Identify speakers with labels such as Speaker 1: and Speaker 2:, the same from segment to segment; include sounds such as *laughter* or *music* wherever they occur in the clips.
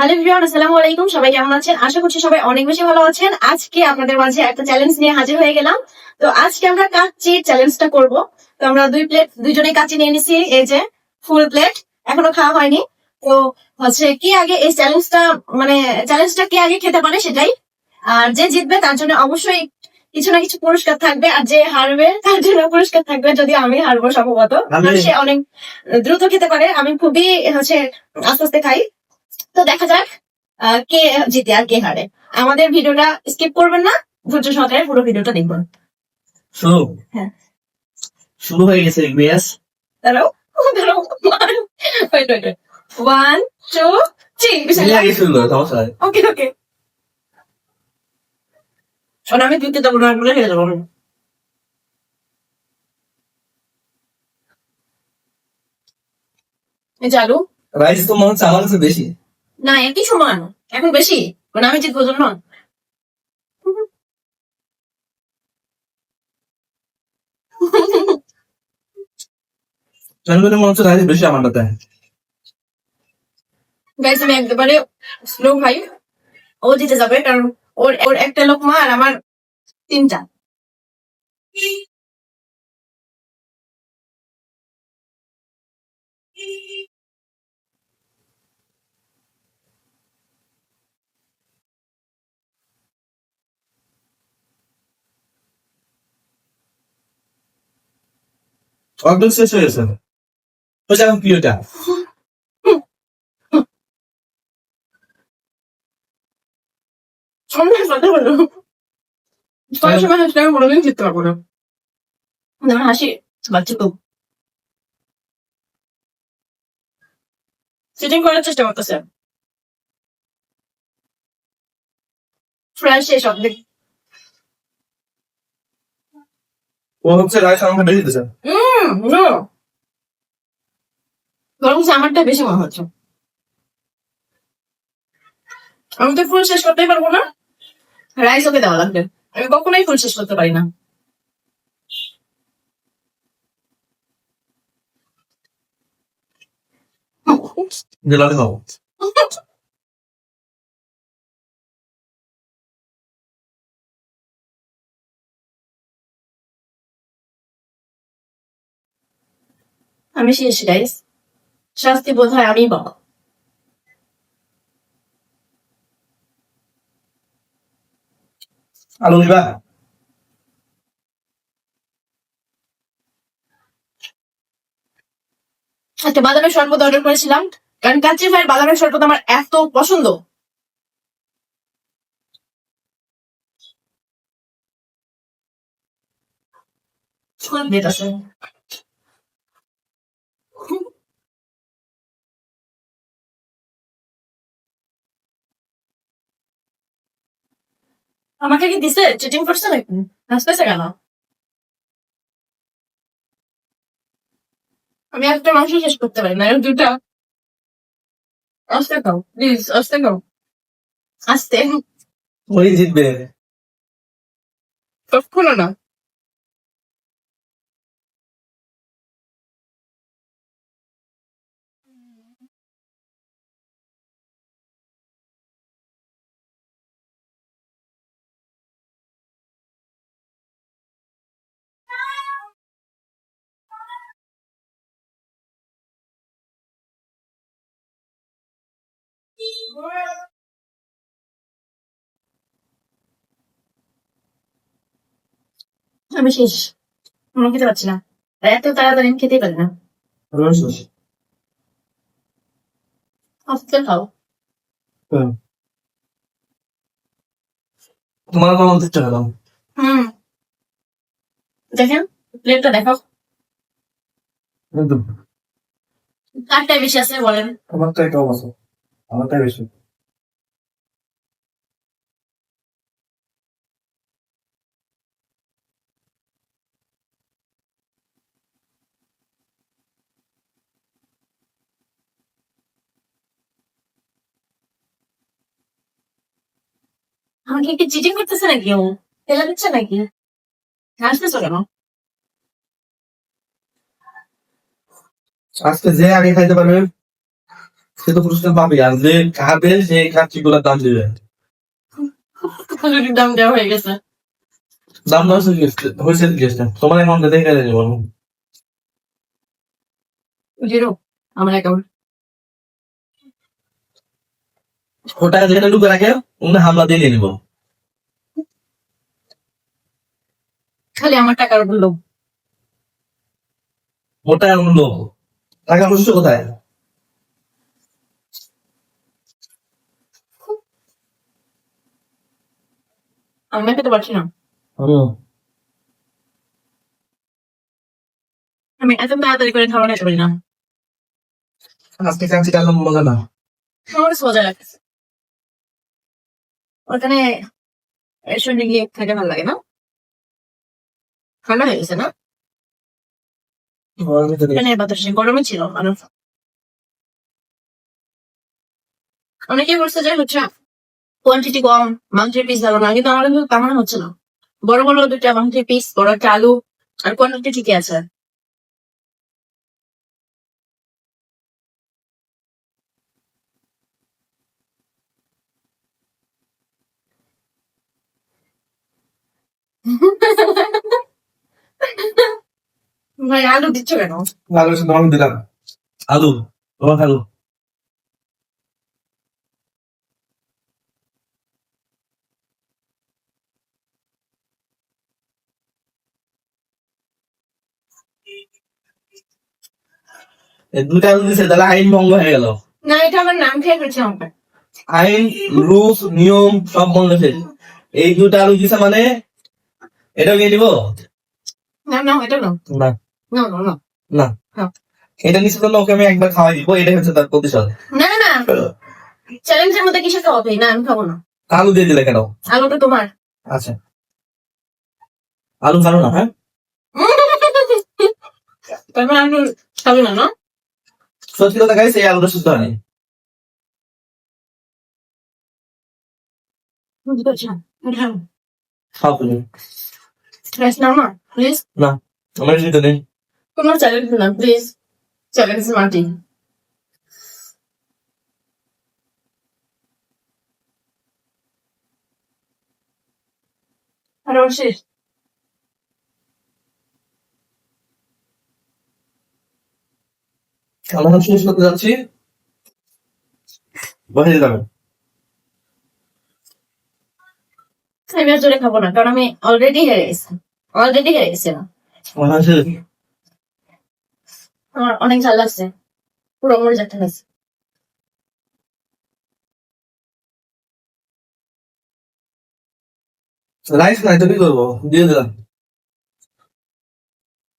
Speaker 1: Hello everyone আসসালামু আলাইকুম। সবাই কেমন আছেন? আশা করছি সবাই অনেক বেশি ভালো আছেন। আজকে আপনাদের মাঝে একটা চ্যালেঞ্জ নিয়ে হাজির হয়ে গেলাম। তো আজকে আমরা কাচ্চি চ্যালেঞ্জটা করব। তো আমরা দুই প্লেট দুইজনেই কাচ্চি নিয়ে নিছি। এই যে ফুল প্লেট এখনও খাওয়া হয়নি। তো হচ্ছে কি আগে এই চ্যালেঞ্জটা মানে চ্যালেঞ্জটা কে আগে খেতে পারে সেটাই। আর যে জিতবে তার জন্য অবশ্যই কিছু না কিছু পুরস্কার থাকবে। আর যে হারবে তার জন্য পুরস্কার থাকবে যদি আমি হারবো সম্ভবত। সে অনেক দ্রুত খেতে পারে। আমি খুবই হচ্ছে আস্তে আস্তে খাই। তো দেখা যাক কে জিতে আর কে হারে। আমাদের ভিডিওটা স্কিপ করবেন না ধৈর্য সহকারে পুরো ভিডিওটা দেখবেন।
Speaker 2: শুরু?
Speaker 1: হ্যাঁ।
Speaker 2: শুরু হয়ে গেছে রিয়াস
Speaker 1: দাঁড়াও দাঁড়াও wait wait one two three
Speaker 2: সমস্যা নাই।
Speaker 1: ওকে ওকে শোন আমি দিতে দেবো না বলে যাব এই যে আলু।
Speaker 2: রাইস তো মনে হচ্ছে আমার কাছে বেশি।
Speaker 1: না একই সমান এখন বেশি? মানে আমি জিতবো জন্য
Speaker 2: জনগণের মনে হচ্ছে রাইস বেশি আমার কাছে
Speaker 1: গাইস আমি একেবারে স্লো ভাই ও জিতে যাবে কারণ ওর ওর একটা লোক মা আর আমার তিনটা।
Speaker 2: একদম শেষ হয়ে গেছে। ওটা এখন প্রিয়টা।
Speaker 1: হাসি বাচ্চা তো। চিটিং করার চেষ্টা করতেছে। ফ্রেশ শেষ অর্ধেক।
Speaker 2: ও হচ্ছে রাইস আমাকে বেশি দিতেছে
Speaker 1: আমারটা বেশি মনে হচ্ছে। আমি তো ফুল শেষ করতেই পারব না। রাইস ওকে দেওয়া লাগবে। আমি কখনোই ফুল শেষ করতে পারি না।
Speaker 2: দিলালে খাও
Speaker 1: আমি শেষ গাইস শাস্তি বোধ হয় আমি বাবা
Speaker 2: আলু নিবা।
Speaker 1: একটা বাদামের শরবত অর্ডার করেছিলাম। কারণ কাচ্চি ভাইয়ের বাদামের শরবত আমার এত পছন্দ। আছে। আমাকে কি দিছে? চিটিং করছে নাকি? হাসতেছে কেন? আমি একটা মাংস শেষ করতে পারি না। দুটা আস্তে খাও প্লিজ আস্তে খাও। আস্তে।
Speaker 2: ওই জিতবে।
Speaker 1: কখনো না। আমি শেষ। আমি খেতে পারছি না। এত তাড়াতাড়ি আমি খেতেই পারি না। খাও।
Speaker 2: তোমার কোনো
Speaker 1: হুম। দেখেন প্লেটটা দেখাও।
Speaker 2: একদম।
Speaker 1: বেশি আছে বলেন।
Speaker 2: আমারটাই কম আছে। আমারটাই বেশি।
Speaker 1: আমাকে কি চিটিং করতেছে নাকি ও? ফেলে দিচ্ছে নাকি? হাসতেছো কেন?
Speaker 2: আজকে যে আগে খাইতে পারবে সে তো পুরস্কার পাবে আর যে খাবে সে কাচ্চি গুলার দাম দিবে।
Speaker 1: দাম দেওয়া হয়ে গেছে।
Speaker 2: দাম দেওয়া হয়েছে গেছে- তোমার অ্যাকাউন্টে দেখে দেবো।
Speaker 1: জিরো আমার অ্যাকাউন্ট।
Speaker 2: ওটা যেখানে ঢুকে রাখে ওখানে হামলা দিয়ে নিয়ে নিবো।
Speaker 1: খালি আমার টাকার উপর লোভ।
Speaker 2: ওটা এমন লোক টাকা পয়সা কোথায়?
Speaker 1: আমি খেতে পারছি না। আমি এত তাড়াতাড়ি করে খাবার খেতে পারি না।
Speaker 2: আজকে কাচ্চি টাকা মজা না।
Speaker 1: আমার মজা লাগছে ওখানে গিয়ে খেতে ভালো লাগে না? ঠান্ডা হয়ে গেছে না বাতাসে গরমে ছিল মানুষ। অনেকেই বলছে যে হচ্ছে কোয়ান্টিটি কম মাংসের পিস ভালো না কিন্তু আমার কিন্তু তেমন হচ্ছে না। বড় বড় দুটা মাংসের পিস বড় একটা আলু আর কোয়ান্টিটি ঠিকই আছে। *laughs* ভাই আলু দিচ্ছ কেন?
Speaker 2: আলু তোমাকে দিলাম। আলু তোমার আলু। এই দুটা আলু দিছে তাহলে আইন ভঙ্গ হয়ে গেল।
Speaker 1: না এটা আমার নাম খেয়ে ফেলছে আমাকে।
Speaker 2: আইন রুলস নিয়ম সব ভঙ্গ হয়েছে এই দুটা আলু দিছে মানে এটাও নিয়ে নিবো?
Speaker 1: না না এটা না
Speaker 2: না।
Speaker 1: না না না।
Speaker 2: না।
Speaker 1: হ্যাঁ।
Speaker 2: এটা নিচে জন্য ওকে আমি একবার খাওয়াই দিব এটাই হচ্ছে তার প্রতিশোধ।
Speaker 1: না না চ্যালেঞ্জের মধ্যে কিসে খাওয়াবে না আমি খাব না।
Speaker 2: আলু দিয়ে দিলে কেন?
Speaker 1: আলুটা তোমার।
Speaker 2: আচ্ছা। আলু জানো না হ্যাঁ?
Speaker 1: তারপর খাবি না না?
Speaker 2: সত্যি কথা গাইছে এই আলুটা সুস্থ খাও তুমি।
Speaker 1: না
Speaker 2: আমার নেই।
Speaker 1: কোনো চ্যালেঞ্জ না প্লিজ চ্যালেঞ্জ মাটি আর শেষ।
Speaker 2: আমরা শেষ করতে যাচ্ছি। বসে যাবে
Speaker 1: আমি আর জোরে খাব না কারণ আমি অলরেডি হেরে গেছি। অলরেডি হেরে গেছি না।
Speaker 2: আমার
Speaker 1: অনেক ঝাল লাগছে। পুরো মরে যেতে হয়েছে
Speaker 2: রাইস নাই তো কি করব? দিয়ে দিলাম।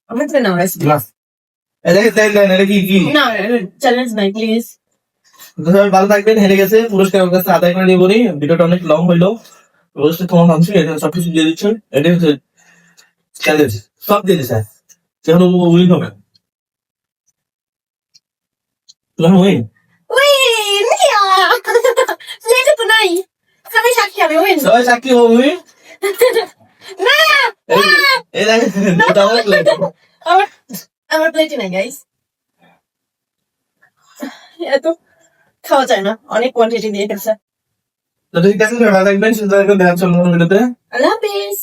Speaker 1: আমি তো না রেসিপি
Speaker 2: না এটা কি দেন দেন এটা কি কি?
Speaker 1: না চ্যালেঞ্জ নাই প্লিজ
Speaker 2: সবাই ভালো থাকবেন হেরে গেছে পুরস্কার আমার কাছে আদায় করে নিবনি ভিডিওটা অনেক লং হইল। পুরস্কার তোমার ভাবছি এটা সবকিছু দিয়ে দিচ্ছে। এটাই হচ্ছে চ্যালেঞ্জ সব দিয়ে দিচ্ছে যেমন উইন হবে।
Speaker 1: প্লেটে তো নাই আমি সাক্ষী আমি উইন
Speaker 2: সবাই চাকরি উইন
Speaker 1: না
Speaker 2: এই দেখেন দুটা আমার
Speaker 1: আমার আমার প্লেটে নাই গাইস এত খাওয়া যায় না অনেক কোয়ান্টিটি দিয়ে ফেলছে
Speaker 2: তো ঠিক আছে ভালো থাকবেন সুন্দর ভিডিওতে
Speaker 1: আল্লাহ হাফিজ